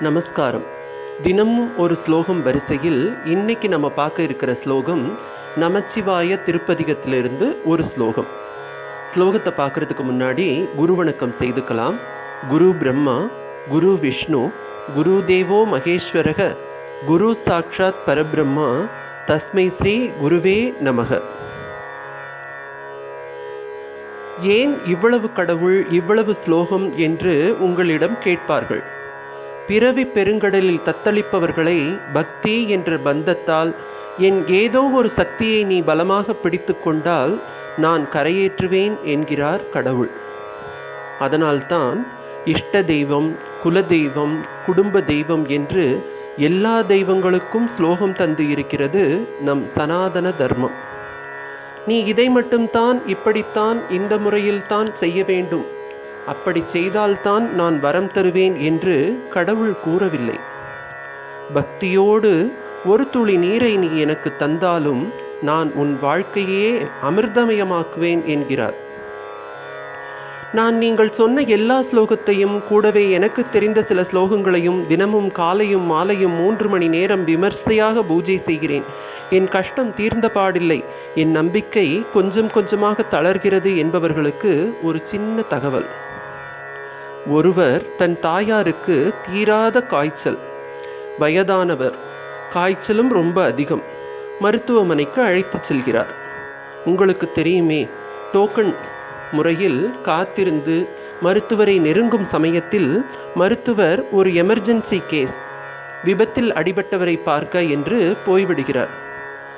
நமஸ்காரம். தினமும் ஒரு ஸ்லோகம் வரிசையில் இன்னைக்கு நம்ம பார்க்க இருக்கிற ஸ்லோகம் நமச்சிவாய திருப்பதிகத்திலிருந்து ஒரு ஸ்லோகம். ஸ்லோகத்தை பார்க்கறதுக்கு முன்னாடி குரு வணக்கம் செய்துக்கலாம். குரு பிரம்மா குரு விஷ்ணு குரு தேவோ மகேஸ்வரக குரு சாட்சாத் பரபிரம்மா தஸ்மை ஸ்ரீ குருவே நமக. ஏன் இவ்வளவு கடவுள் இவ்வளவு ஸ்லோகம் என்று உங்களிடம் கேட்பார்கள்? பிறவி பெருங்கடலில் தத்தளிப்பவர்களை பக்தி என்ற பந்தத்தால் என் ஏதோ ஒரு சக்தியை நீ பலமாக பிடித்து கொண்டால் நான் கரையேற்றுவேன் என்கிறார் கடவுள். அதனால்தான் இஷ்ட தெய்வம் குலதெய்வம் குடும்ப தெய்வம் என்று எல்லா தெய்வங்களுக்கும் ஸ்லோகம் தந்து இருக்கிறது நம் சனாதன தர்மம். நீ இதை மட்டும்தான் இப்படித்தான் இந்த முறையில்தான் செய்ய வேண்டும். அப்படி செய்தால்தான் நான் வரம் தருவேன் என்று கடவுள் கூறவில்லை. பக்தியோடு ஒரு துளி நீரை நீ எனக்கு தந்தாலும் நான் உன் வாழ்க்கையே அமிர்தமயமாக்குவேன் என்கிறார். நான் நீங்கள் சொன்ன எல்லா ஸ்லோகத்தையும் கூடவே எனக்கு தெரிந்த சில ஸ்லோகங்களையும் தினமும் காலையும் மாலையும் மூன்று மணி நேரம் விமர்சையாக பூஜை செய்கிறேன். என் கஷ்டம் தீர்ந்த பாடில்லை. என் நம்பிக்கை கொஞ்சம் கொஞ்சமாக தளர்கிறது என்பவர்களுக்கு ஒரு சின்ன தகவல். ஒருவர் தன் தாயாருக்கு தீராத காய்ச்சல். வயதானவர் காய்ச்சலும் ரொம்ப அதிகம். மருத்துவமனைக்கு அழைத்துச் செல்கிறார். உங்களுக்கு தெரியுமே டோக்கன் முறையில் காத்திருந்து மருத்துவரை நெருங்கும் சமயத்தில் மருத்துவர் ஒரு எமர்ஜென்சி கேஸ் விபத்தில் அடிபட்டவரை பார்க்க என்று போய்விடுகிறார்.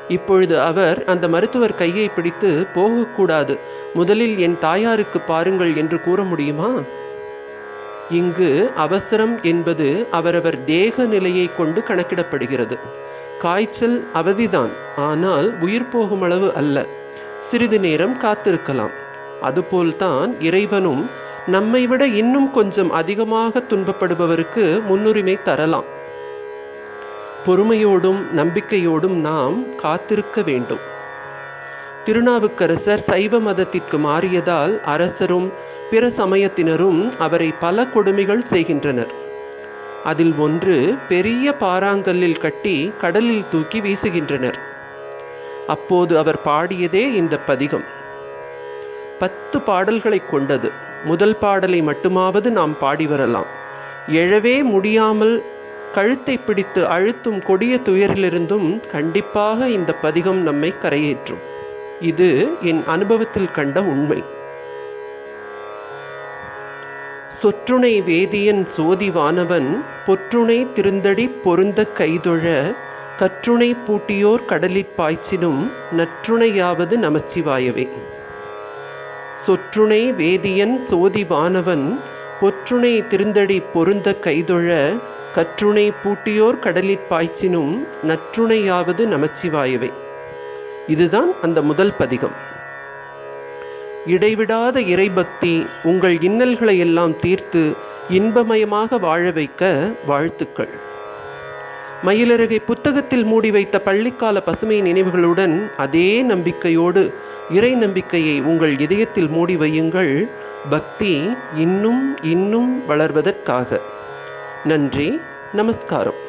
இப்பொழுது அவர் அந்த மருத்துவர் கையை பிடித்து போகக்கூடாது முதலில் என் தாயாருக்கு பாருங்கள் என்று கூற முடியுமா? இங்கு அவசரம் என்பது அவரவர் தேக நிலையை கொண்டு கணக்கிடப்படுகிறது. காய்ச்சல் அவதிதான் ஆனால் உயிர் போகும் அளவு அல்ல. சிறிது நேரம் காத்திருக்கலாம். அதுபோல்தான் இறைவனும் நம்மை விட இன்னும் கொஞ்சம் அதிகமாக துன்பப்படுபவருக்கு முன்னுரிமை தரலாம். பொறுமையோடும் நம்பிக்கையோடும் நாம் காத்திருக்க வேண்டும். திருநாவுக்கரசர் சைவ மதத்திற்கு மாறியதால் அரசரும் பிற சமயத்தினரும் அவரை பல கொடுமைகள் செய்கின்றனர். அதில் ஒன்று பெரிய பாறாங்கல்லில் கட்டி கடலில் தூக்கி வீசுகின்றனர். அப்போது அவர் பாடியதே இந்த பதிகம். பத்து பாடல்களை கொண்டது. முதல் பாடலை மட்டுமாவது நாம் பாடி வரலாம். எழவே முடியாமல் கழுத்தை பிடித்து அழுத்தும் கொடிய துயரிலிருந்தும் கண்டிப்பாக இந்த பதிகம் நம்மை கரையேற்றும். இது என் அனுபவத்தில் கண்ட உண்மை. சொற்றுணை வேதியன் சோதிவானவன் பொற்றுணை திருந்தடி பொருந்த கைதொழ கற்றுணை பூட்டியோர் கடலிற் பாய்ச்சினும் நற்றுணையாவது நமச்சிவாயவே. சொற்றுணை வேதியன் சோதிவானவன் பொற்றுணை திருந்தடி பொருந்த கைதொழ கற்றுணை பூட்டியோர் கடலிற் பாய்ச்சினும் நற்றுணையாவது நமச்சிவாயவே. இதுதான் அந்த முதல் பதிகம். இடைவிடாத இறைபக்தி உங்கள் இன்னல்களை எல்லாம் தீர்த்து இன்பமயமாக வாழ வைக்க வாழ்த்துக்கள். மயிலருகை புத்தகத்தில் மூடி வைத்த பள்ளிக்கால பசுமை நினைவுகளுடன் அதே நம்பிக்கையோடு இறை நம்பிக்கையை உங்கள் இதயத்தில் மூடி வையுங்கள். பக்தி இன்னும் இன்னும் வளர்வதற்காக. நன்றி நமஸ்காரம்.